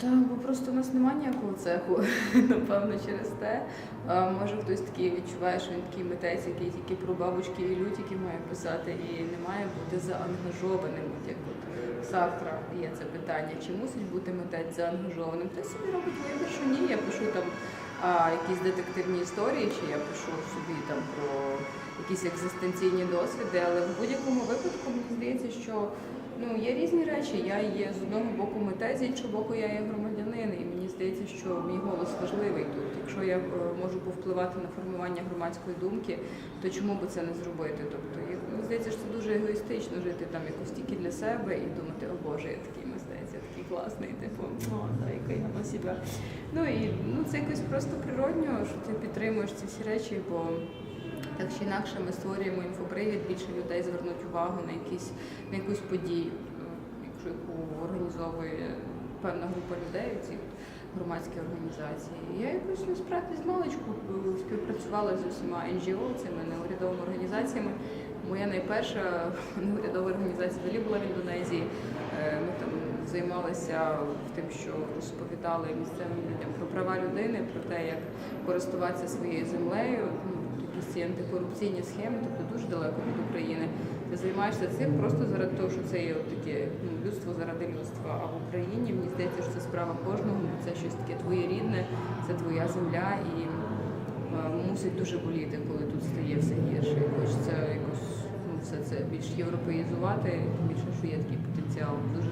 Та бо просто у нас немає ніякого цеху, напевно, через те. А, може хтось такий відчуває, що він такий митець, який тільки про бабочки і лютики має писати, і не має бути заангажованим. От як от Сартра є це питання, чи мусить бути митець заангажованим? Хтось собі робить вибір, що ні, я пишу там а, якісь детективні історії, чи я пишу собі там про якісь екзистенційні досвіди, але в будь-якому випадку мені здається, що ну є різні речі. Я є з одного боку митець, з іншого боку, я є громадянин, і мені здається, що мій голос важливий тут. Якщо я е, можу повпливати на формування громадської думки, то чому би це не зробити? Тобто мені здається, що це дуже егоїстично жити там якось тільки для себе і думати, о Боже, я такий мистець, я такий класний, типу, о, да, яка я на себе. Ну і ну це якось просто природньо, що ти підтримуєш ці всі речі, бо так чи інакше ми створюємо інфопривід, більше людей звернуть увагу на якісь на якусь подію, якщо яку організовує певна група людей, ці громадські організації. Я якось насправді з маличку е, співпрацювала з усіма NGO, цими неурядовими організаціями. Моя найперша неурядова організація взагалі була в Індонезії. Е, Ми там займалися тим, що розповідали місцевим людям про права людини, про те, як користуватися своєю землею. Якісь ці антикорупційні схеми, тобто дуже далеко від України. Ти займаєшся цим просто заради того, що це є от таке ну, людство заради людства. А в Україні мені здається, що це справа кожного, бо це щось таке твоє рідне, це твоя земля і е, мусить дуже боліти, коли тут стає все гірше. Хочеться якось ну, все це більш європеїзувати, більше, що є такий потенціал дуже.